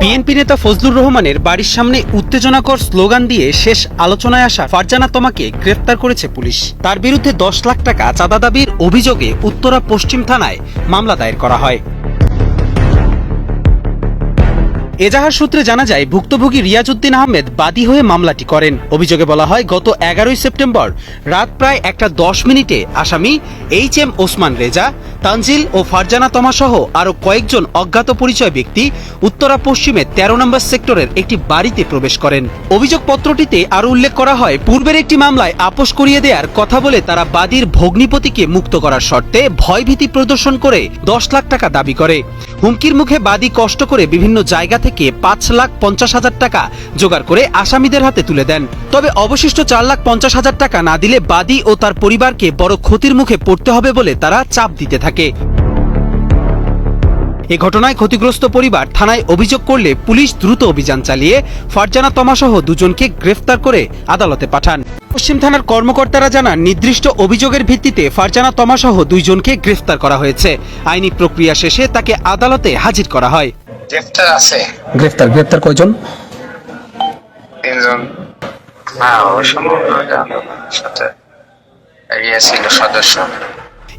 BNP নেতা ফজলুর রহমানের বাড়ির সামনে উত্তেজনাকর স্লোগান দিয়ে শেষ আলোচনায় আসা ফারজানা তোমাকে গ্রেফতার করেছে পুলিশ। তার বিরুদ্ধে দশ লাখ টাকা চাঁদা দাবির অভিযোগে উত্তরা পশ্চিম থানায় মামলা দায়ের করা হয়। এজাহার সূত্রে জানা যায়, ভুক্তভোগী রিয়াজউদ্দিন আহমেদ বাদী হয়ে মামলাটি করেন। অভিযোগে বলা হয়, গত এগারোই সেপ্টেম্বর রাত প্রায় একটা দশ মিনিটে আসামি এইচ এম ওসমান রেজা, তানজিল ও ফারজানা তমা সহ আরও কয়েকজন অজ্ঞাত পরিচয় ব্যক্তি উত্তরা পশ্চিমে তেরো নম্বর সেক্টরের একটি বাড়িতে প্রবেশ করেন। অভিযোগপত্রটিতে আরও উল্লেখ করা হয়, পূর্বের একটি মামলায় আপোষ করিয়ে দেওয়ার কথা বলে তারা বাদীর ভগ্নিপতিকে মুক্ত করার শর্তে ভয়ভীতি প্রদর্শন করে দশ লাখ টাকা দাবি করে। হুমকির মুখে বাদী কষ্ট করে বিভিন্ন জায়গা থেকে পাঁচ লাখ পঞ্চাশ হাজার টাকা জোগাড় করে আসামিদের হাতে তুলে দেন। তবে অবশিষ্ট চার লাখ পঞ্চাশ হাজার টাকা না দিলে বাদী ও তার পরিবারকে বড় ক্ষতির মুখে পড়তে হবে বলে তারা চাপ দিতে থাকে। এ ঘটনায় ক্ষতিগ্রস্ত পরিবার থানায় অভিযোগ করলে পুলিশ দ্রুত অভিযান চালিয়ে ফারজানা তমাসহ দুজনকে গ্রেফতার করে আদালতে পাঠান। পশ্চিম থানার কর্মকর্তারা জানান নির্দিষ্ট অভিযোগের ভিত্তিতে ফারজানা তমাসহ দুইজনকে গ্রেফতার করা হয়েছে। আইনি প্রক্রিয়া শেষে তাকে আদালতে হাজির করা হয়। গ্রেফতার আছে। গ্রেফতার গ্রেফতার কয়জন? তিনজন। না সম্ভবত সাথে। এগিয়ে ছিল সদস্য।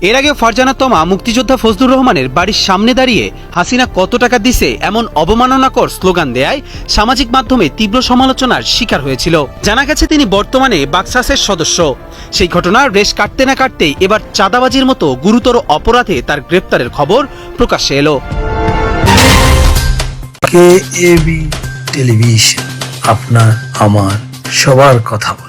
এর আগে ফারজানা তমা মুক্তিযোদ্ধা ফজলুর রহমানের বাড়ির সামনে দাঁড়িয়ে হাসিনা কত টাকা দিছে এমন অবমাননাকর স্লোগান দেয় সামাজিক মাধ্যমে তীব্র সমালোচনার শিকার হয়েছিল। জানা গেছে তিনি বর্তমানে বাক্সাসের সদস্য। সেই ঘটনার রেশ কাটতে না কাটতেই এবার চাঁদাবাজির মতো গুরুতর অপরাধে তার গ্রেপ্তারের খবর প্রকাশ্যে এলো। কে টেলিভিশন, আপনার, আমার সবার কথা